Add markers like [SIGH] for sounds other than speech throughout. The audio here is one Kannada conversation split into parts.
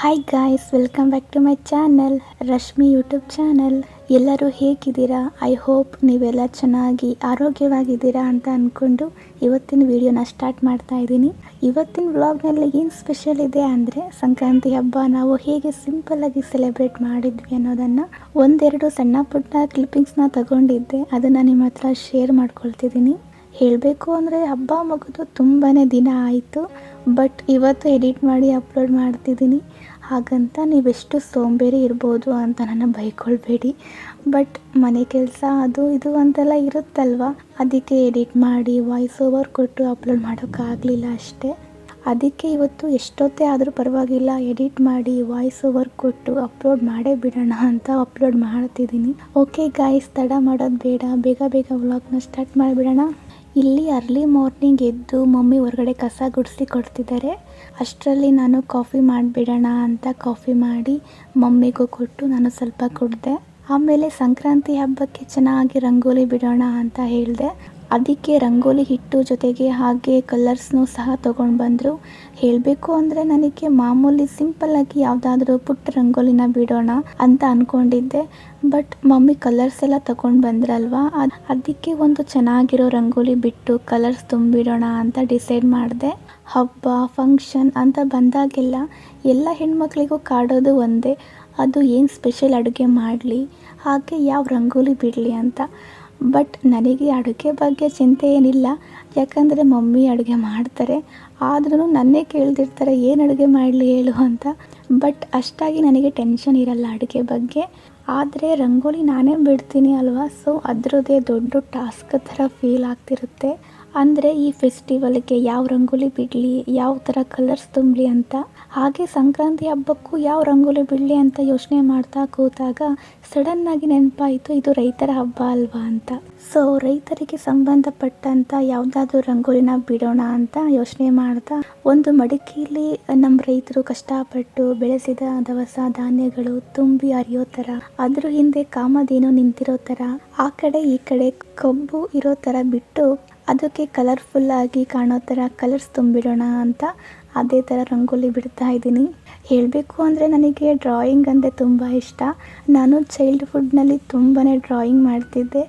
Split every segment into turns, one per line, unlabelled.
Hi guys welcome back to my channel Rashmi YouTube channel ಎಲ್ಲರೂ ಹೇಗಿದ್ದೀರಾ? ಐ ಹೋಪ್ ನೀವೆಲ್ಲ ಚೆನ್ನಾಗಿ, ಆರೋಗ್ಯವಾಗಿದ್ದೀರಾ ಅಂತ ಅಂದ್ಕೊಂಡು ಇವತ್ತಿನ ವಿಡಿಯೋನ ಸ್ಟಾರ್ಟ್ ಮಾಡ್ತಾ ಇದ್ದೀನಿ. ಇವತ್ತಿನ ವ್ಲಾಗ್ನಲ್ಲಿ ಏನು ಸ್ಪೆಷಲ್ ಇದೆ ಅಂದರೆ ಸಂಕ್ರಾಂತಿ ಹಬ್ಬ, ನಾವು ಹೇಗೆ ಸಿಂಪಲ್ಲಾಗಿ ಸೆಲೆಬ್ರೇಟ್ ಮಾಡಿದ್ವಿ ಅನ್ನೋದನ್ನು ಒಂದೆರಡು ಸಣ್ಣ ಪುಟ್ಟ ಕ್ಲಿಪ್ಪಿಂಗ್ಸ್ನ ತಗೊಂಡಿದ್ದೆ. ಅದನ್ನು ನಿಮ್ಮ ಹತ್ರ ಶೇರ್ ಮಾಡ್ಕೊಳ್ತಿದ್ದೀನಿ. ಹೇಳಬೇಕು ಅಂದರೆ ಹಬ್ಬ ಮುಗಿದು ತುಂಬಾ ದಿನ ಆಯಿತು ಬಟ್ ಇವತ್ತು ಎಡಿಟ್ ಮಾಡಿ ಅಪ್ಲೋಡ್ ಮಾಡ್ತಿದ್ದೀನಿ. ಹಾಗಂತ ನೀವೆಷ್ಟು ಸೋಂಬೇರಿ ಇರ್ಬೋದು ಅಂತ ನನ್ನ ಬೈಕೊಳ್ಬೇಡಿ. ಬಟ್ ಮನೆ ಕೆಲಸ ಅದು ಇದು ಅಂತೆಲ್ಲ ಇರುತ್ತಲ್ವ? ಅದಕ್ಕೆ ಎಡಿಟ್ ಮಾಡಿ ವಾಯ್ಸ್ ಓವರ್ ಕೊಟ್ಟು ಅಪ್ಲೋಡ್ ಮಾಡೋಕ್ಕಾಗಲಿಲ್ಲ ಅಷ್ಟೇ. ಅದಕ್ಕೆ ಇವತ್ತು ಎಷ್ಟೊತ್ತೇ ಆದರೂ ಪರವಾಗಿಲ್ಲ, ಎಡಿಟ್ ಮಾಡಿ ವಾಯ್ಸ್ ಓವರ್ ಕೊಟ್ಟು ಅಪ್ಲೋಡ್ ಮಾಡೇ ಬಿಡೋಣ ಅಂತ ಅಪ್ಲೋಡ್ ಮಾಡ್ತಿದ್ದೀನಿ. ಓಕೆ ಗಾಯ್ಸ್ ತಡ ಮಾಡೋದು ಬೇಡ. ಬೇಗ ಬೇಗ ವ್ಲಾಗ್ನ ಸ್ಟಾರ್ಟ್ ಮಾಡಿಬಿಡೋಣ. ಇಲ್ಲಿ ಅರ್ಲಿ ಮಾರ್ನಿಂಗ್ ಎದ್ದು ಮಮ್ಮಿ ಹೊರಗಡೆ ಕಸ ಗುಡಿಸಿ ಕೊಡ್ತಿದ್ದಾರೆ. ಅಷ್ಟರಲ್ಲಿ ನಾನು ಕಾಫಿ ಮಾಡಿಬಿಡೋಣ ಅಂತ ಕಾಫಿ ಮಾಡಿ ಮಮ್ಮಿಗೂ ಕೊಟ್ಟು ನಾನು ಸ್ವಲ್ಪ ಕುಡಿದೆ. ಆಮೇಲೆ ಸಂಕ್ರಾಂತಿ ಹಬ್ಬಕ್ಕೆ ಚೆನ್ನಾಗಿ ರಂಗೋಲಿ ಬಿಡೋಣ ಅಂತ ಹೇಳಿದೆ. ಅದಕ್ಕೆ ರಂಗೋಲಿ ಹಿಟ್ಟು ಜೊತೆಗೆ ಹಾಗೆ ಕಲರ್ಸ್ನೂ ಸಹ ತೊಗೊಂಡು ಬಂದರು. ಹೇಳಬೇಕು ಅಂದರೆ ನನಗೆ ಮಾಮೂಲಿ ಸಿಂಪಲ್ಲಾಗಿ ಯಾವುದಾದ್ರೂ ಪುಟ್ಟ ರಂಗೋಲಿನ ಬಿಡೋಣ ಅಂತ ಅಂದ್ಕೊಂಡಿದ್ದೆ ಬಟ್ ಮಮ್ಮಿ ಕಲರ್ಸ್ ಎಲ್ಲ ತೊಗೊಂಡು ಬಂದ್ರಲ್ವಾ? ಅದು, ಅದಕ್ಕೆ ಒಂದು ಚೆನ್ನಾಗಿರೋ ರಂಗೋಲಿ ಬಿಟ್ಟು ಕಲರ್ಸ್ ತುಂಬಿಡೋಣ ಅಂತ ಡಿಸೈಡ್ ಮಾಡಿದೆ. ಹಬ್ಬ, ಫಂಕ್ಷನ್ ಅಂತ ಬಂದಾಗೆಲ್ಲ ಎಲ್ಲ ಹೆಣ್ಮಕ್ಳಿಗೂ ಕಾಡೋದು ಒಂದೇ. ಅದು ಏನು ಸ್ಪೆಷಲ್ ಅಡುಗೆ ಮಾಡಲಿ? ಹಾಗೆ ಯಾವ ರಂಗೋಲಿ ಬಿಡಲಿ ಅಂತ. ಬಟ್ ನನಗೆ ಅಡುಗೆ ಬಗ್ಗೆ ಚಿಂತೆ ಏನಿಲ್ಲ. ಯಾಕಂದರೆ ಮಮ್ಮಿ ಅಡುಗೆ ಮಾಡ್ತಾರೆ. ಆದ್ರೂ ನನ್ನೇ ಕೇಳ್ದಿರ್ತಾರೆ, ಏನು ಅಡುಗೆ ಮಾಡಲಿ ಹೇಳು ಅಂತ. ಬಟ್ ಅಷ್ಟಾಗಿ ನನಗೆ ಟೆನ್ಷನ್ ಇರಲ್ಲ ಅಡುಗೆ ಬಗ್ಗೆ. ಆದರೆ ರಂಗೋಲಿ ನಾನೇ ಬಿಡ್ತೀನಿ ಅಲ್ವಾ? ಸೊ ಅದರದ್ದೇ ದೊಡ್ಡ ಟಾಸ್ಕ್ ಥರ ಫೀಲ್ ಆಗ್ತಿರುತ್ತೆ. ಅಂದರೆ ಈ ಫೆಸ್ಟಿವಲ್ಗೆ ಯಾವ ರಂಗೋಲಿ ಬಿಡಲಿ, ಯಾವ ಥರ ಕಲರ್ಸ್ ತುಂಬಲಿ ಅಂತ, ಹಾಗೆ ಸಂಕ್ರಾಂತಿ ಹಬ್ಬಕ್ಕೂ ಯಾವ ರಂಗೋಲಿ ಬಿಡಲಿ ಅಂತ ಯೋಚನೆ ಮಾಡ್ತಾ ಕೂತಾಗ ಸಡನ್ನಾಗಿ ನೆನಪಾಯಿತು ಇದು ರೈತರ ಹಬ್ಬ ಅಲ್ವಾ ಅಂತ. ಸೊ ರೈತರಿಗೆ ಸಂಬಂಧಪಟ್ಟಂಥ ಯಾವುದಾದ್ರೂ ರಂಗೋಲಿನ ಬಿಡೋಣ ಅಂತ ಯೋಚನೆ ಮಾಡ್ತಾ, ಒಂದು ಮಡಿಕೆಯಲ್ಲಿ ನಮ್ಮ ರೈತರು ಕಷ್ಟಪಟ್ಟು ಬೆಳೆಸಿದ ದವಸ ಧಾನ್ಯಗಳು ತುಂಬಿ ಹರಿಯೋ ಥರ ಅದ್ರ ಹಿಂದೆ ಕಾಮಧೇನು ನಿಂತಿರೋ ಥರ ಆ ಕಡೆ ಈ ಕಡೆ ಕಬ್ಬು ಇರೋ ಥರ ಬಿಟ್ಟು ಅದಕ್ಕೆ ಕಲರ್ಫುಲ್ಲಾಗಿ ಕಾಣೋ ಥರ ಕಲರ್ಸ್ ತುಂಬಿಡೋಣ ಅಂತ ಅದೇ ಥರ ರಂಗೋಲಿ ಬಿಡ್ತಾ ಇದ್ದೀನಿ. ಹೇಳಬೇಕು ಅಂದರೆ ನನಗೆ ಡ್ರಾಯಿಂಗ್ ಅಂದರೆ ತುಂಬ ಇಷ್ಟ. ನಾನು ಚೈಲ್ಡ್ಹುಡ್ನಲ್ಲಿ ತುಂಬಾ ಡ್ರಾಯಿಂಗ್ ಮಾಡ್ತಿದ್ದೆ.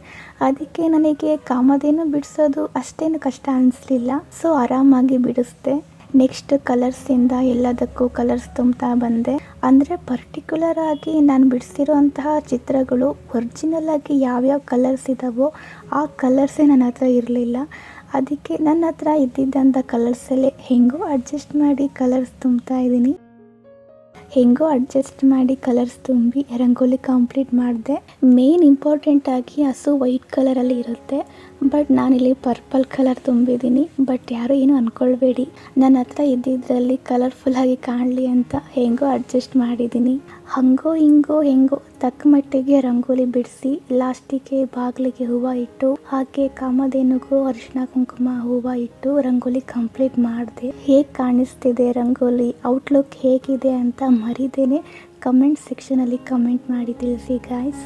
ಅದಕ್ಕೆ ನನಗೆ ಕಾಮದೇನು ಬಿಡಿಸೋದು ಅಷ್ಟೇನು ಕಷ್ಟ ಅನಿಸ್ಲಿಲ್ಲ. ಸೊ ಆರಾಮಾಗಿ ಬಿಡಿಸ್ದೆ. ನೆಕ್ಸ್ಟ್ ಕಲರ್ಸಿಂದ ಎಲ್ಲದಕ್ಕೂ ಕಲರ್ಸ್ ತುಂಬ್ತಾ ಬಂದೆ. ಅಂದರೆ ಪರ್ಟಿಕ್ಯುಲರ್ ಆಗಿ ನಾನು ಬಿಡಿಸಿರುವಂತಹ ಚಿತ್ರಗಳು ಒರ್ಜಿನಲ್ ಆಗಿ ಯಾವ್ಯಾವ ಕಲರ್ಸ್ ಇದ್ದಾವೋ ಆ ಕಲರ್ಸೇ ನನ್ನ ಹತ್ರ ಇರಲಿಲ್ಲ. ಅದಕ್ಕೆ ನನ್ನ ಹತ್ರ ಇದ್ದಿದ್ದಂಥ ಕಲರ್ಸಲ್ಲೇ ಹೆಂಗೋ ಅಡ್ಜಸ್ಟ್ ಮಾಡಿ ಕಲರ್ಸ್ ತುಂಬ್ತಾ ಇದ್ದೀನಿ. ಹೆಂಗೋ ಅಡ್ಜಸ್ಟ್ ಮಾಡಿ ಕಲರ್ಸ್ ತುಂಬಿ, ರಂಗೋಲಿ ಕಂಪ್ಲೀಟ್ ಮಾಡಿದೆ. ಮೇನ್ ಇಂಪಾರ್ಟೆಂಟ್ ಆಗಿ ಹಸು ವೈಟ್ ಕಲರಲ್ಲಿ ಇರುತ್ತೆ. ಬಟ್ ನಾನಿಲ್ಲಿ ಪರ್ಪಲ್ ಕಲರ್ ತುಂಬಿದ್ದೀನಿ. ಬಟ್ ಯಾರು ಏನು ಅಂದ್ಕೊಳ್ಬೇಡಿ ನನ್ನ ಹತ್ರ ಇದ್ದಿದ್ರಲ್ಲಿ ಕಲರ್ಫುಲ್ಲಾಗಿ ಕಾಣಲಿ ಅಂತ ಹೆಂಗೋ ಅಡ್ಜಸ್ಟ್ ಮಾಡಿದ್ದೀನಿ. ಹಂಗೋ ಹಿಂಗೋ ಹೆಂಗೋ ತಕ್ಕ ಮಟ್ಟಿಗೆ ರಂಗೋಲಿ ಬಿಡಿಸಿ ಲಾಸ್ಟಿಗೆ ಬಾಗಿಲಿಗೆ ಹೂವ ಇಟ್ಟು, ಹಾಗೆ ಕಾಮಧೇನುಗೂ ಅರಿಶಿನ ಕುಂಕುಮ, ಹೂವ ಇಟ್ಟು ರಂಗೋಲಿ ಕಂಪ್ಲೀಟ್ ಮಾಡಿದೆ. ಹೇಗೆ ಕಾಣಿಸ್ತಿದೆ ರಂಗೋಲಿ? ಔಟ್ಲುಕ್ ಹೇಗಿದೆ ಅಂತ ಮರಿದೇನೆ ಕಮೆಂಟ್ ಸೆಕ್ಷನಲ್ಲಿ ಕಮೆಂಟ್ ಮಾಡಿ ತಿಳಿಸಿ ಗಾಯ್ಸ್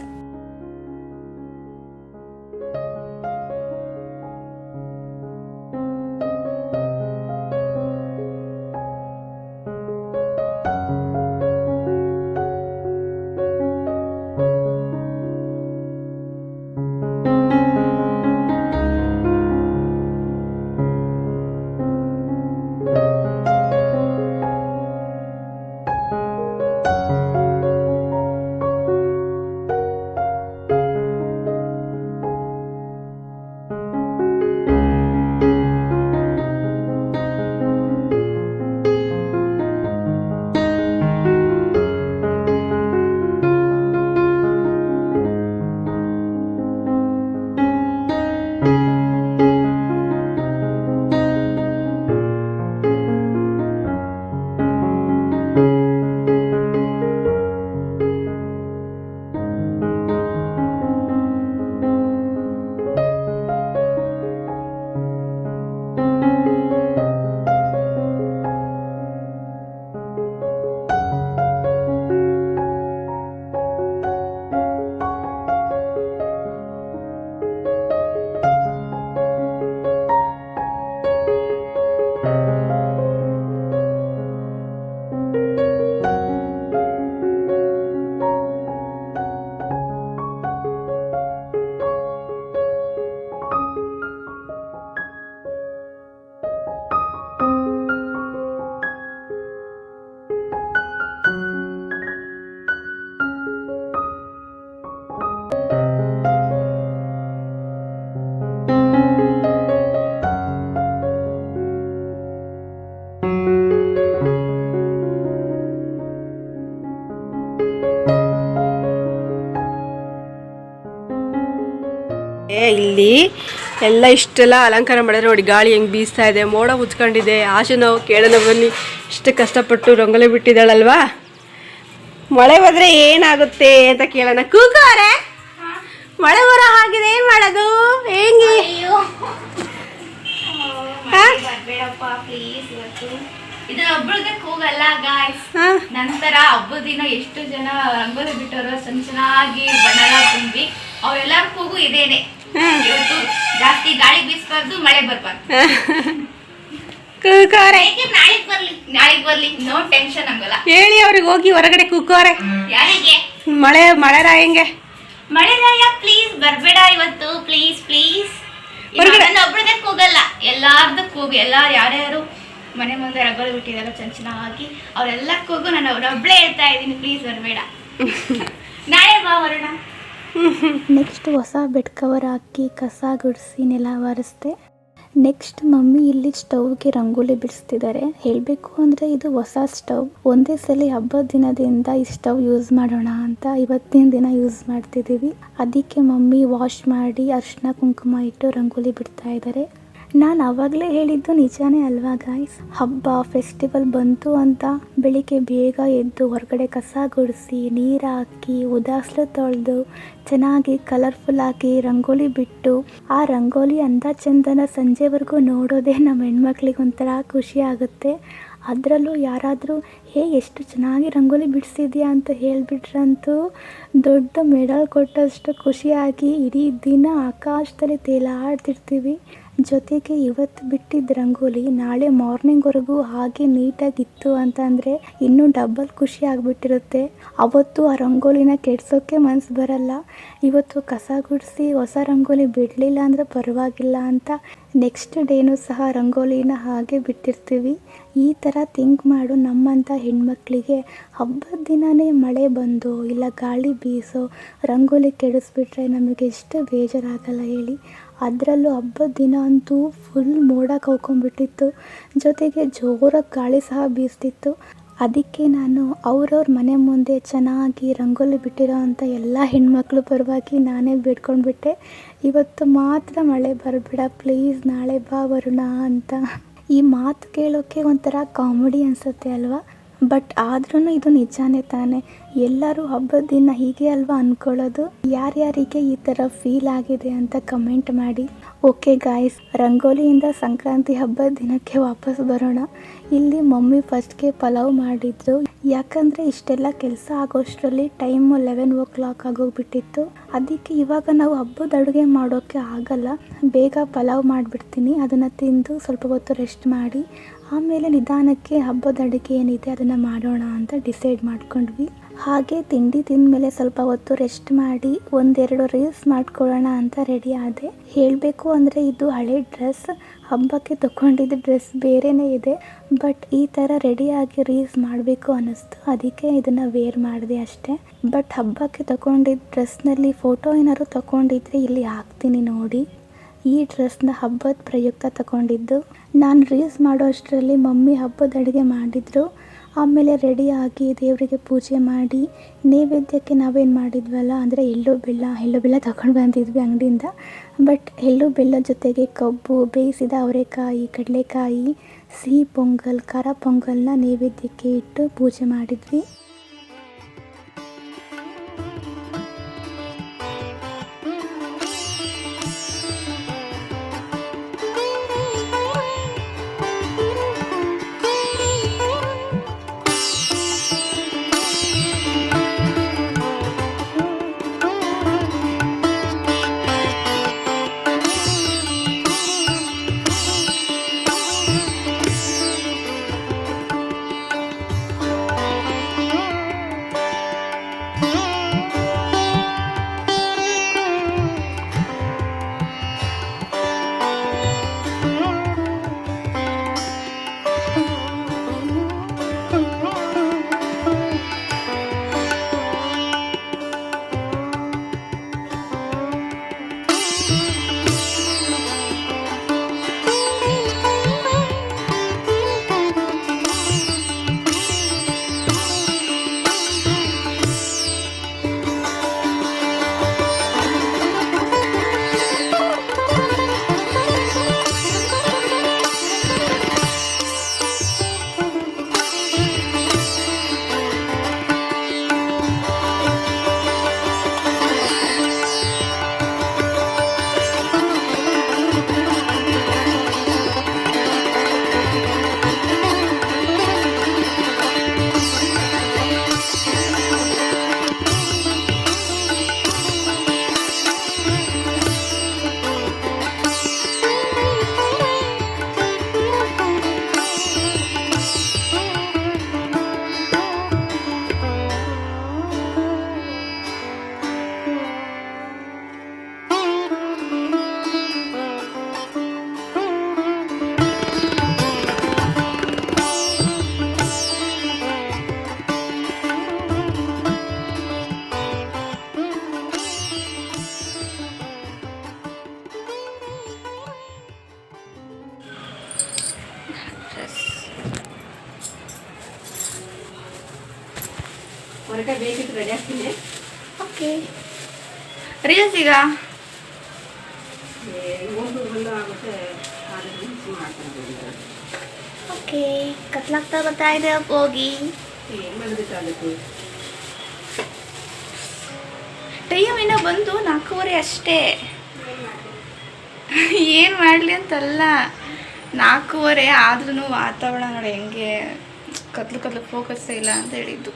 ಎಲ್ಲ ಇಷ್ಟೆಲ್ಲ ಅಲಂಕಾರ ಮಾಡಿದ್ರೆ ನೋಡಿ ಗಾಳಿ ಹೆಂಗೆ ಬೀಸ್ತಾ ಇದೆ ಮೋಡ ಉಚ್ಕೊಂಡಿದೆ ಆಶೆ ನಾವು ಕೇಳೋಣ ಬನ್ನಿ. ಇಷ್ಟು ಕಷ್ಟಪಟ್ಟು ರಂಗೋಲಿ ಬಿಟ್ಟಿದ್ದಾಳಲ್ವಾ? ಮಳೆ ಬಂದರೆ ಏನಾಗುತ್ತೆ ಅಂತ ಕೇಳೋಣ. ಕೂಕೋರೆ ಮಳೆ ಬರೋ ಹಾಗಿದೆ ಏನು ಮಾಡೋದು? ಹೆಂಗೆ? ಹಾ?
ಬೇಡಪ್ಪ ಪ್ಲೀಸ್ ಇವತ್ತು. ಇದು ಒಬ್ಬಳಿಗೆ ಕೂಗಲ್ಲ ಗಾಯ್ಸ್ ನಂತರ ಹಬ್ಬದ ದಿನ ಎಷ್ಟು ಜನ ರಂಗೋಲಿ ಬಿಟ್ಟವರು ಸಣ್ಣ ಚೆನ್ನಾಗಿ ಬಣ್ಣ ತುಂಬಿ ಅವರೆಲ್ಲರ ಕೂಗು ಇದೇನೆ. ಇವತ್ತು ಜಾಸ್ತಿ ಗಾಳಿ ಬೀಸ್ಬಾರ್ದು ಮಳೆ ಬರ್ಬಾರ್ದು.
ಕೂಕೋರೆ.
ನಾಳೆಗ್ ಬರ್ಲಿ? ನಾಳೆಗ್ ಬರ್ಲಿ? ನೋ ಟೆನ್ಷನ್ ಹಂಗಲ್ಲ.
ಹೇಳಿ ಅವ್ರಿಗೆ ಹೋಗಿ ಹೊರಗಡೆ ಕೂಕೋರೆ.
ಯಾರಿಗೆ?
ಮಳೆ ಮಳೆ ರಾಯಂಗೆ
ಮಳೆ ರಾಯ ಪ್ಲೀಸ್ ಬರಬೇಡ ಇವತ್ತು. ಪ್ಲೀಸ್ ಪ್ಲೀಸ್
ನಾನು
ಒಬ್ಬಳದೇ ಹೋಗಲ್ಲ ಎಲ್ಲಾರ್ದು ಹೋಗಿ ಎಲ್ಲ ಯಾರ್ಯಾರು ಮನೆ ಮುಂದೆ ರಂಗೋಲಿ ಬಿಟ್ಟಿದಾರ ಚಂಚನ ಚೆನ್ನಾಗಿ ಅವರೆಲ್ಲ ಕೂಗು. ನಾನು ಅವ್ರೊಬ್ಳೇ ಹೇಳ್ತಾ ಇದ್ದೀನಿ. ಪ್ಲೀಸ್ ಬರಬೇಡ. [LAUGHS] ನಾಳೆ ಬಾ ಹೊರಡ
ನೆಕ್ಸ್ಟ್ ಹೊಸ ಬೆಡ್ ಕವರ್ ಹಾಕಿ ಕಸ ಗುಡಿಸಿ ನೆಲ ಒರೆಸ್ದೆ ನೆಕ್ಸ್ಟ್ ಮಮ್ಮಿ ಇಲ್ಲಿ ಸ್ಟೌವ್ಗೆ ರಂಗೋಲಿ ಬಿಡಿಸ್ತಿದ್ದಾರೆ ಹೇಳಬೇಕು ಅಂದರೆ ಇದು ಹೊಸ ಸ್ಟವ್. ಒಂದೇ ಸಲ ಹಬ್ಬದ ದಿನದಿಂದ ಈ ಸ್ಟವ್ ಯೂಸ್ ಮಾಡೋಣ ಅಂತ ಇವತ್ತಿನ ದಿನ ಯೂಸ್ ಮಾಡ್ತಿದ್ದೀವಿ. ಅದಕ್ಕೆ ಮಮ್ಮಿ ವಾಶ್ ಮಾಡಿ ಅರಿಶಿನ ಕುಂಕುಮ ಇಟ್ಟು ರಂಗೋಲಿ ಬಿಡ್ತಾ ಇದ್ದಾರೆ ನಾನು ಆವಾಗಲೇ ಹೇಳಿದ್ದು ನಿಜಾನೇ ಅಲ್ವಾ ಗಾಯ್ಸ್ ಹಬ್ಬ ಫೆಸ್ಟಿವಲ್ ಬಂತು ಅಂತ ಬೆಳಿಗ್ಗೆ ಬೇಗ ಎದ್ದು ಹೊರಗಡೆ ಕಸ ಗುಡಿಸಿ, ನೀರು ಹಾಕಿ, ಉದಾಸ್ಲು ತೊಳೆದು, ಚೆನ್ನಾಗಿ ಕಲರ್ಫುಲ್ ಆಗಿ ರಂಗೋಲಿ ಬಿಟ್ಟು, ಆ ರಂಗೋಲಿ ಅಂದ ಚಂದನ ಸಂಜೆವರೆಗೂ ನೋಡೋದೇ ನಮ್ಮ ಹೆಣ್ಮಕ್ಳಿಗೆ ಒಂಥರ ಖುಷಿ ಆಗುತ್ತೆ. ಅದರಲ್ಲೂ ಯಾರಾದರೂ ಹೇ ಎಷ್ಟು ಚೆನ್ನಾಗಿ ರಂಗೋಲಿ ಬಿಡಿಸಿದ್ಯಾ ಅಂತ ಹೇಳಿಬಿಟ್ರಂತೂ ದೊಡ್ಡ ಮೆಡಲ್ ಕೊಟ್ಟಷ್ಟು ಖುಷಿಯಾಗಿ ಇಡೀ ದಿನ ಆಕಾಶದಲ್ಲಿ ತೇಲಾಡ್ತಿರ್ತೀವಿ. ಜೊತೆಗೆ ಇವತ್ತು ಬಿಟ್ಟಿದ್ದ ರಂಗೋಲಿ ನಾಳೆ ಮಾರ್ನಿಂಗ್ವರೆಗೂ ಹಾಗೆ ನೀಟಾಗಿತ್ತು ಅಂತಂದರೆ ಇನ್ನೂ ಡಬ್ಬಲ್ ಖುಷಿ ಆಗಿಬಿಟ್ಟಿರುತ್ತೆ. ಅವತ್ತು ಆ ರಂಗೋಲಿನ ಕೆಡ್ಸೋಕ್ಕೆ ಮನಸ್ಸು ಬರಲ್ಲ. ಇವತ್ತು ಕಸ ಗುಡಿಸಿ ಹೊಸ ರಂಗೋಲಿ ಬಿಡಲಿಲ್ಲ ಅಂದರೆ ಪರವಾಗಿಲ್ಲ ಅಂತ ನೆಕ್ಸ್ಟ್ ಡೇನೂ ಸಹ ರಂಗೋಲಿನ ಹಾಗೆ ಬಿಟ್ಟಿರ್ತೀವಿ. ಈ ಥರ ಥಿಂಕ್ ಮಾಡು ನಮ್ಮಂಥ ಹೆಣ್ಮಕ್ಳಿಗೆ ಹಬ್ಬದ ದಿನವೇ ಮಳೆ ಬಂದು ಇಲ್ಲ ಗಾಳಿ ಬೀಸೋ ರಂಗೋಲಿ ಕೆಡಿಸ್ಬಿಟ್ರೆ ನಮಗೆ ಎಷ್ಟು ಬೇಜಾರಾಗಲ್ಲ ಹೇಳಿ. ಅದರಲ್ಲೂ ಹಬ್ಬದ ದಿನ ಅಂತೂ ಫುಲ್ ಮೋಡ ಕವ್ಕೊಂಡ್ಬಿಟ್ಟಿತ್ತು ಜೊತೆಗೆ ಜೋರಾಗಿ ಗಾಳಿ ಸಹ ಬೀಸ್ತಿತ್ತು. ಅದಕ್ಕೆ ನಾನು ಅವ್ರವ್ರ ಮನೆ ಮುಂದೆ ಚೆನ್ನಾಗಿ ರಂಗೋಲಿ ಬಿಟ್ಟಿರೋ ಅಂಥ ಎಲ್ಲ ಹೆಣ್ಮಕ್ಳು ಪರವಾಗಿ ನಾನೇ ಬಿಟ್ಕೊಂಡ್ಬಿಟ್ಟೆ ಇವತ್ತು ಮಾತ್ರ ಮಳೆ ಬರಬೇಡ ಪ್ಲೀಸ್ ನಾಳೆ ಬಾ ವರುಣ ಅಂತ. ಈ ಮಾತು ಕೇಳೋಕ್ಕೆ ಒಂಥರ ಕಾಮಿಡಿ ಅನಿಸುತ್ತೆ ಅಲ್ವಾ? ಬಟ್ ಆದ್ರೂ ಇದು ನಿಜಾನೇ ತಾನೆ. ಎಲ್ಲರೂ ಹಬ್ಬದ ದಿನ ಹೀಗೆ ಅಲ್ವಾ ಅಂದ್ಕೊಳ್ಳೋದು ಯಾರ್ಯಾರಿಗೆ ಈ ಥರ ಫೀಲ್ ಆಗಿದೆ ಅಂತ ಕಮೆಂಟ್ ಮಾಡಿ. ಓಕೆ ಗಾಯ್ಸ್ ರಂಗೋಲಿಯಿಂದ ಸಂಕ್ರಾಂತಿ ಹಬ್ಬದ ದಿನಕ್ಕೆ ವಾಪಸ್ ಬರೋಣ. ಇಲ್ಲಿ ಮಮ್ಮಿ ಫಸ್ಟ್ಗೆ ಪಲಾವ್ ಮಾಡಿದ್ರು. ಯಾಕಂದರೆ ಇಷ್ಟೆಲ್ಲ ಕೆಲಸ ಆಗೋಷ್ಟರಲ್ಲಿ ಟೈಮ್ ಲೆವೆನ್ ಓ ಕ್ಲಾಕ್ ಆಗೋಗ್ಬಿಟ್ಟಿತ್ತು. ಅದಕ್ಕೆ ಇವಾಗ ನಾವು ಹಬ್ಬದ ಅಡುಗೆ ಮಾಡೋಕ್ಕೆ ಆಗಲ್ಲ. ಬೇಗ ಪಲಾವ್ ಮಾಡಿಬಿಡ್ತೀನಿ. ಅದನ್ನು ತಿಂದು ಸ್ವಲ್ಪ ಹೊತ್ತು ರೆಸ್ಟ್ ಮಾಡಿ. ಆಮೇಲೆ ನಿಧಾನಕ್ಕೆ ಹಬ್ಬದ ಅಡುಗೆ ಏನಿದೆ ಅದನ್ನು ಮಾಡೋಣ ಅಂತ ಡಿಸೈಡ್ ಮಾಡ್ಕೊಂಡ್ವಿ. ಹಾಗೆ ತಿಂಡಿ ತಿಂದಮೇಲೆ ಸ್ವಲ್ಪ ಹೊತ್ತು ರೆಸ್ಟ್ ಮಾಡಿ ಒಂದೆರಡು ರೀಲ್ಸ್ ಮಾಡ್ಕೊಳ್ಳೋಣ ಅಂತ ರೆಡಿ ಆದೆ. ಹೇಳಬೇಕು ಅಂದರೆ ಇದು ಹಳೆ ಡ್ರೆಸ್ ಹಬ್ಬಕ್ಕೆ ತಗೊಂಡಿದ್ದ ಡ್ರೆಸ್ ಬೇರೆನೇ ಇದೆ. ಬಟ್ ಈ ಥರ ರೆಡಿಯಾಗಿ ರೀಲ್ಸ್ ಮಾಡಬೇಕು ಅನ್ನಿಸ್ತು. ಅದಕ್ಕೆ ಇದನ್ನು ವೇರ್ ಮಾಡಿದೆ ಅಷ್ಟೇ. ಬಟ್ ಹಬ್ಬಕ್ಕೆ ತಗೊಂಡಿದ್ದ ಡ್ರೆಸ್ನಲ್ಲಿ ಫೋಟೋ ಏನಾದ್ರು ತಗೊಂಡಿದ್ರೆ ಇಲ್ಲಿ ಹಾಕ್ತೀನಿ ನೋಡಿ. ಈ ಡ್ರೆಸ್ನ ಹಬ್ಬದ ಪ್ರಯುಕ್ತ ತಗೊಂಡಿದ್ದು. ನಾನು ರೀಲ್ಸ್ ಮಾಡೋ ಅಷ್ಟರಲ್ಲಿ ಮಮ್ಮಿ ಹಬ್ಬದ ಅಡುಗೆ ಮಾಡಿದರು. ಆಮೇಲೆ ರೆಡಿಯಾಗಿ ದೇವರಿಗೆ ಪೂಜೆ ಮಾಡಿ, ನೈವೇದ್ಯಕ್ಕೆ ನಾವೇನು ಮಾಡಿದ್ವಲ್ಲ, ಅಂದರೆ ಎಳ್ಳು, ಬೆಲ್ಲ ಎಳ್ಳು, ಬೆಲ್ಲ ತಗೊಂಡು ಬಂದಿದ್ವಿ ಅಂಗಡಿಯಿಂದ. ಬಟ್ ಎಳ್ಳು, ಬೆಲ್ಲ ಜೊತೆಗೆ ಕಬ್ಬು, ಬೇಯಿಸಿದ ಅವರೆಕಾಯಿ, ಕಡಲೆಕಾಯಿ, ಸಿಹಿ ಪೊಂಗಲ್, ಖಾರ ಪೊಂಗಲ್ನ ನೈವೇದ್ಯಕ್ಕೆ ಇಟ್ಟು ಪೂಜೆ ಮಾಡಿದ್ವಿ.
ಕತ್ಲಾಗ್ತಾ ಬರ್ತಾ ಇದೆ ಹೋಗಿ
ಏನು ಮಾಡೋದಕ್ಕಾಗುತ್ತೆ
ಟೈಮ್ ಇನ್ನೂ ಬಂದು ನಾಲ್ಕೂವರೆ ಅಷ್ಟೇ ಏನು ಮಾಡಲಿ ಅಂತಲ್ಲ ನಾಲ್ಕೂವರೆ ಆದ್ರೂ ವಾತಾವರಣ ನೋಡಿ ಹೆಂಗೆ ಕತ್ಲು ಕತ್ಲು ಫೋಕಸ್ ಇಲ್ಲ ಅಂತ ಹೇಳಿದ್ದು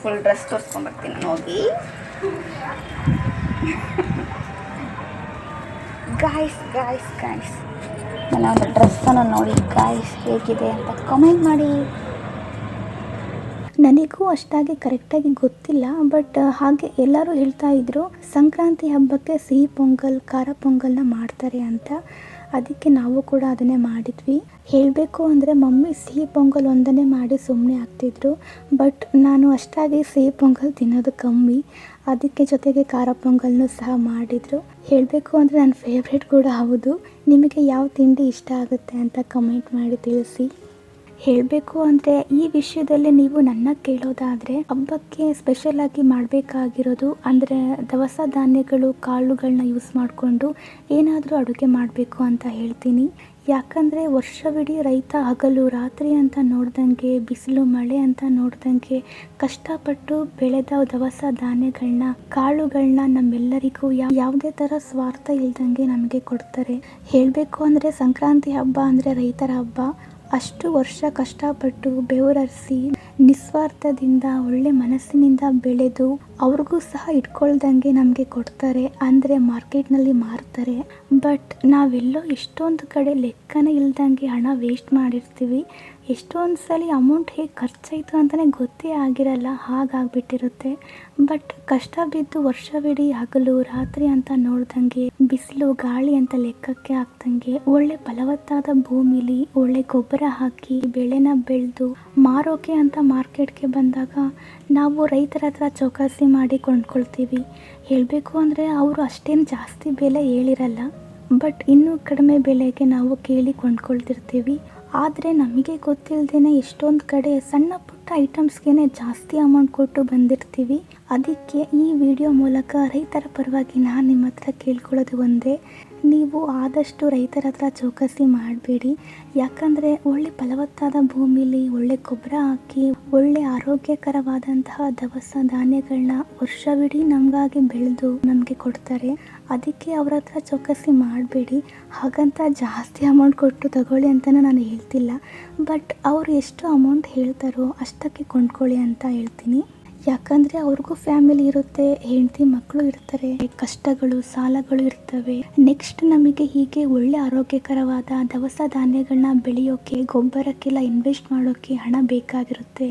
ಫುಲ್ ಡ್ರೆಸ್ ತೋರಿಸ್ಕೊಂಬರ್ತೀನಿ ನಾನು, ಹೋಗಿ. ಗಾಯ್ಸ್ ಗಾಯ್ಸ್ ಗಾಯ್ಸ್ ನನ್ನ ಒಂದು ಡ್ರೆಸ್ಸನ್ನು ನೋಡಿ ಗಾಯ್ಸ್ ಹೇಗಿದೆ ಅಂತ ಕಮೆಂಟ್ ಮಾಡಿ.
ನನಗೂ ಅಷ್ಟಾಗಿ ಕರೆಕ್ಟಾಗಿ ಗೊತ್ತಿಲ್ಲ ಬಟ್ ಹಾಗೆ ಎಲ್ಲರೂ ಹೇಳ್ತಾ ಇದ್ರು, ಸಂಕ್ರಾಂತಿ ಹಬ್ಬಕ್ಕೆ ಸಿಹಿ ಪೊಂಗಲ್, ಖಾರ ಪೊಂಗಲ್ನ ಮಾಡ್ತಾರೆ ಅಂತ. ಅದಕ್ಕೆ ನಾವು ಕೂಡ ಅದನ್ನೇ ಮಾಡಿದ್ವಿ. ಹೇಳಬೇಕು ಅಂದರೆ ಮಮ್ಮಿ ಸಿಹಿ ಪೊಂಗಲ್ ಒಂದನ್ನೇ ಮಾಡಿ ಸುಮ್ಮನೆ ಆಗ್ತಿದ್ರು. ಬಟ್ ನಾನು ಅಷ್ಟಾಗಿ ಸಿಹಿ ಪೊಂಗಲ್ ತಿನ್ನೋದು ಕಮ್ಮಿ. ಅದಕ್ಕೆ ಜೊತೆಗೆ ಖಾರ ಪೊಂಗಲ್ನೂ ಸಹ ಮಾಡಿದರು. ಹೇಳಬೇಕು ಅಂದರೆ ನನ್ನ ಫೇವ್ರೆಟ್ ಕೂಡ ಹೌದು. ನಿಮಗೆ ಯಾವ ತಿಂಡಿ ಇಷ್ಟ ಆಗುತ್ತೆ ಅಂತ ಕಮೆಂಟ್ ಮಾಡಿ ತಿಳಿಸಿ. ಹೇಳಬೇಕು ಅಂದರೆ ಈ ವಿಷಯದಲ್ಲಿ ನೀವು ನನ್ನ ಕೇಳೋದಾದರೆ ಹಬ್ಬಕ್ಕೆ ಸ್ಪೆಷಲ್ ಆಗಿ ಮಾಡಬೇಕಾಗಿರೋದು ಅಂದರೆ ದವಸ ಧಾನ್ಯಗಳು ಕಾಳುಗಳನ್ನ ಯೂಸ್ ಮಾಡಿಕೊಂಡು ಏನಾದರೂ ಅಡುಗೆ ಮಾಡಬೇಕು ಅಂತ ಹೇಳ್ತೀನಿ. ಯಾಕಂದರೆ ವರ್ಷವಿಡೀ ರೈತ ಹಗಲು ರಾತ್ರಿ ಅಂತ ನೋಡ್ದಂಗೆ, ಬಿಸಿಲು ಮಳೆ ಅಂತ ನೋಡ್ದಂಗೆ ಕಷ್ಟಪಟ್ಟು ಬೆಳೆದ ದವಸ ಧಾನ್ಯಗಳನ್ನ ಕಾಳುಗಳನ್ನ ನಮ್ಮೆಲ್ಲರಿಗೂ ಯಾವ ಯಾವುದೇ ಥರ ಸ್ವಾರ್ಥ ಇಲ್ದಂಗೆ ನಮಗೆ ಕೊಡ್ತಾರೆ. ಹೇಳಬೇಕು ಅಂದರೆ ಸಂಕ್ರಾಂತಿ ಹಬ್ಬ ಅಂದರೆ ರೈತರ ಹಬ್ಬ. ಅಷ್ಟು ವರ್ಷ ಕಷ್ಟಪಟ್ಟು ಬೆವರರಿಸಿ ನಿಸ್ವಾರ್ಥದಿಂದ, ಒಳ್ಳೆ ಮನಸ್ಸಿನಿಂದ ಬೆಳೆದು ಅವ್ರಿಗೂ ಸಹ ಇಟ್ಕೊಳ್ದಂಗೆ ನಮಗೆ ಕೊಡ್ತಾರೆ. ಅಂದರೆ ಮಾರ್ಕೆಟ್ನಲ್ಲಿ ಮಾರ್ತಾರೆ. ಬಟ್ ನಾವೆಲ್ಲೋ ಎಷ್ಟೊಂದು ಕಡೆ ಲೆಕ್ಕನೇ ಇಲ್ದಂಗೆ ಹಣ ವೇಸ್ಟ್ ಮಾಡಿರ್ತೀವಿ. ಎಷ್ಟೊಂದು ಸಲ ಅಮೌಂಟ್ ಹೇಗೆ ಖರ್ಚಾಯಿತು ಅಂತಲೇ ಗೊತ್ತೇ ಆಗಿರಲ್ಲ, ಹಾಗಾಗ್ಬಿಟ್ಟಿರುತ್ತೆ. ಬಟ್ ಕಷ್ಟ ಬಿದ್ದು ವರ್ಷವಿಡೀ ಹಗಲು ರಾತ್ರಿ ಅಂತ ನೋಡ್ದಂಗೆ, ಬಿಸಿಲು ಗಾಳಿ ಅಂತ ಲೆಕ್ಕಕ್ಕೆ ಆಗ್ದಂಗೆ, ಒಳ್ಳೆ ಫಲವತ್ತಾದ ಭೂಮಿಲಿ ಒಳ್ಳೆ ಗೊಬ್ಬರ ಹಾಕಿ ಬೆಳೆನ ಬೆಳೆದು ಮಾರೋಕೆ ಅಂತ ಮಾರ್ಕೆಟ್ಗೆ ಬಂದಾಗ ನಾವು ರೈತರ ಹತ್ರ ಚೌಕಾಸಿ ಮಾಡಿ ಕೊಂಡ್ಕೊಳ್ತೀವಿ. ಹೇಳಬೇಕು ಅಂದರೆ ಅವರು ಅಷ್ಟೇನು ಜಾಸ್ತಿ ಬೆಲೆ ಹೇಳಿರಲ್ಲ. ಬಟ್ ಇನ್ನೂ ಕಡಿಮೆ ಬೆಲೆಗೆ ನಾವು ಕೇಳಿ ಕೊಂಡ್ಕೊಳ್ತಿರ್ತೀವಿ. ಆದರೆ ನಮಗೆ ಗೊತ್ತಿಲ್ಲದೇ ಎಷ್ಟೊಂದು ಕಡೆ ಸಣ್ಣ ಪುಟ್ಟ ಐಟಮ್ಸ್ಗೇ ಜಾಸ್ತಿ ಅಮೌಂಟ್ ಕೊಟ್ಟು ಬಂದಿರ್ತೀವಿ. ಅದಕ್ಕೆ ಈ ವಿಡಿಯೋ ಮೂಲಕ ರೈತರ ಪರವಾಗಿ ನಾನು ನಿಮ್ಮ ಹತ್ರ ಕೇಳ್ಕೊಳ್ಳೋದು ಒಂದೇ, ನೀವು ಆದಷ್ಟು ರೈತರ ಹತ್ರ ಚೌಕಸಿ ಮಾಡಬೇಡಿ. ಯಾಕಂದರೆ ಒಳ್ಳೆ ಫಲವತ್ತಾದ ಭೂಮಿಲಿ ಒಳ್ಳೆ ಗೊಬ್ಬರ ಹಾಕಿ ಒಳ್ಳೆ ಆರೋಗ್ಯಕರವಾದಂತಹ ದವಸ ಧಾನ್ಯಗಳನ್ನ ವರ್ಷವಿಡೀ ನಮಗಾಗಿ ಬೆಳೆದು ನಮಗೆ ಕೊಡ್ತಾರೆ. ಅದಕ್ಕೆ ಅವ್ರ ಹತ್ರ ಚೌಕಸಿ ಮಾಡಬೇಡಿ. ಹಾಗಂತ ಜಾಸ್ತಿ ಅಮೌಂಟ್ ಕೊಟ್ಟು ತಗೊಳ್ಳಿ ಅಂತಲೂ ನಾನು ಹೇಳ್ತಿಲ್ಲ. ಬಟ್ ಅವರು ಎಷ್ಟು ಅಮೌಂಟ್ ಹೇಳ್ತಾರೋ ಅಷ್ಟಕ್ಕೆ ಕೊಂಡ್ಕೊಳ್ಳಿ ಅಂತ ಹೇಳ್ತೀನಿ. ಯಾಕಂದರೆ ಅವ್ರಿಗೂ ಫ್ಯಾಮಿಲಿ ಇರುತ್ತೆ, ಹೆಂಡತಿ ಮಕ್ಕಳು ಇರ್ತಾರೆ, ಕಷ್ಟಗಳು, ಸಾಲಗಳು ಇರ್ತವೆ. ನೆಕ್ಸ್ಟ್ ನಮಗೆ ಹೀಗೆ ಒಳ್ಳೆ ಆರೋಗ್ಯಕರವಾದ ದವಸ ಧಾನ್ಯಗಳನ್ನ ಬೆಳೆಯೋಕೆ, ಗೊಬ್ಬರಕ್ಕೆಲ್ಲ ಇನ್ವೆಸ್ಟ್ ಮಾಡೋಕೆ ಹಣ ಬೇಕಾಗಿರುತ್ತೆ.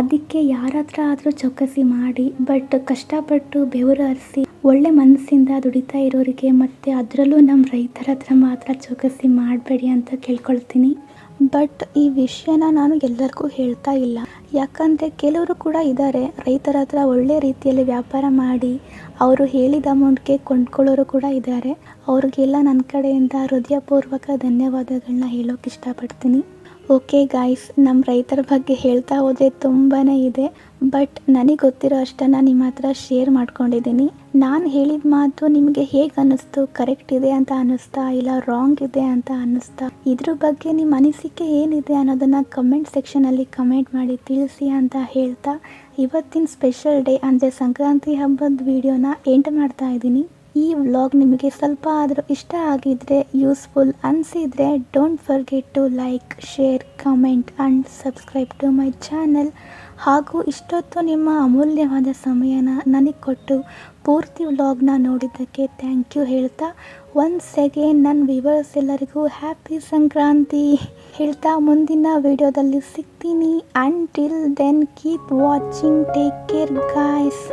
ಅದಕ್ಕೆ ಯಾರ ಹತ್ರ ಆದರೂ ಚೌಕಸಿ ಮಾಡಿ ಬಟ್ ಕಷ್ಟಪಟ್ಟು ಬೆವರು ಹರಿಸಿ, ಒಳ್ಳೆ ಮನಸ್ಸಿಂದ ದುಡಿತಾ ಇರೋರಿಗೆ ಮತ್ತೆ ಅದರಲ್ಲೂ ನಮ್ಮ ರೈತರ ಹತ್ರ ಮಾತ್ರ ಚೌಕಸಿ ಮಾಡಬೇಡಿ ಅಂತ ಕೇಳ್ಕೊಳ್ತೀನಿ. ಬಟ್ ಈ ವಿಷಯನ ನಾನು ಎಲ್ಲರಿಗೂ ಹೇಳ್ತಾ ಇಲ್ಲ. ಯಾಕಂದರೆ ಕೆಲವರು ಕೂಡ ಇದ್ದಾರೆ ರೈತರ ಹತ್ರ ಒಳ್ಳೆ ರೀತಿಯಲ್ಲಿ ವ್ಯಾಪಾರ ಮಾಡಿ ಅವರು ಹೇಳಿದ ಅಮೌಂಟ್ಗೆ ಕೊಂಡ್ಕೊಳ್ಳೋರು ಕೂಡ ಇದ್ದಾರೆ ಅವ್ರಿಗೆಲ್ಲ ನನ್ನ ಕಡೆಯಿಂದ ಹೃದಯಪೂರ್ವಕ ಧನ್ಯವಾದಗಳನ್ನ ಹೇಳೋಕೆ ಇಷ್ಟಪಡ್ತೀನಿ. ಓಕೆ ಗಾಯ್ಸ್ ನಮ್ಮ ರೈತರ ಬಗ್ಗೆ ಹೇಳ್ತಾ ಹೋದರೆ ತುಂಬಾ ಇದೆ. ಬಟ್ ನನಗೆ ಗೊತ್ತಿರೋ ಅಷ್ಟನ್ನು ನಿಮ್ಮ ಹತ್ರ ಶೇರ್ ಮಾಡ್ಕೊಂಡಿದ್ದೀನಿ. ನಾನು ಹೇಳಿದ ಮಾತು ನಿಮಗೆ ಹೇಗೆ ಅನ್ನಿಸ್ತು? ಕರೆಕ್ಟ್ ಇದೆ ಅಂತ ಅನ್ನಿಸ್ತಾ ಇಲ್ಲ? ರಾಂಗ್ ಇದೆ ಅಂತ ಅನ್ನಿಸ್ತಾ? ಇದ್ರ ಬಗ್ಗೆ ನಿಮ್ಮ ಅನಿಸಿಕೆ ಏನಿದೆ ಅನ್ನೋದನ್ನು ಕಮೆಂಟ್ ಸೆಕ್ಷನಲ್ಲಿ ಕಮೆಂಟ್ ಮಾಡಿ ತಿಳಿಸಿ ಅಂತ ಹೇಳ್ತಾ. ಇವತ್ತಿನ ಸ್ಪೆಷಲ್ ಡೇ ಅಂದರೆ ಸಂಕ್ರಾಂತಿ ಹಬ್ಬದ ವಿಡಿಯೋನ ಎಂಡ್ ಮಾಡ್ತಾ ಇದ್ದೀನಿ. ಈ ವ್ಲಾಗ್ ನಿಮಗೆ ಸ್ವಲ್ಪ ಆದರೂ ಇಷ್ಟ ಆಗಿದ್ರೆ useful ಅನಿಸಿದರೆ don't forget to like share comment and subscribe to my channel ಹಾಗೂ ಇಷ್ಟೊತ್ತು ನಿಮ್ಮ ಅಮೂಲ್ಯವಾದ ಸಮಯನ ನನಗೆ ಕೊಟ್ಟು ಪೂರ್ತಿ ವ್ಲಾಗ್ನ ನೋಡಿದ್ದಕ್ಕೆ ಥ್ಯಾಂಕ್ ಯು ಹೇಳ್ತಾ ಒನ್ಸ್ ಅಗೇನ್ ನನ್ನ ವಿವರ್ಸ್ ಎಲ್ಲರಿಗೂ ಹ್ಯಾಪಿ ಸಂಕ್ರಾಂತಿ. ಹೇಳ್ತಾ ಮುಂದಿನ ವಿಡಿಯೋದಲ್ಲಿ ಸಿಗ್ತೀನಿ. And till then keep watching take care guys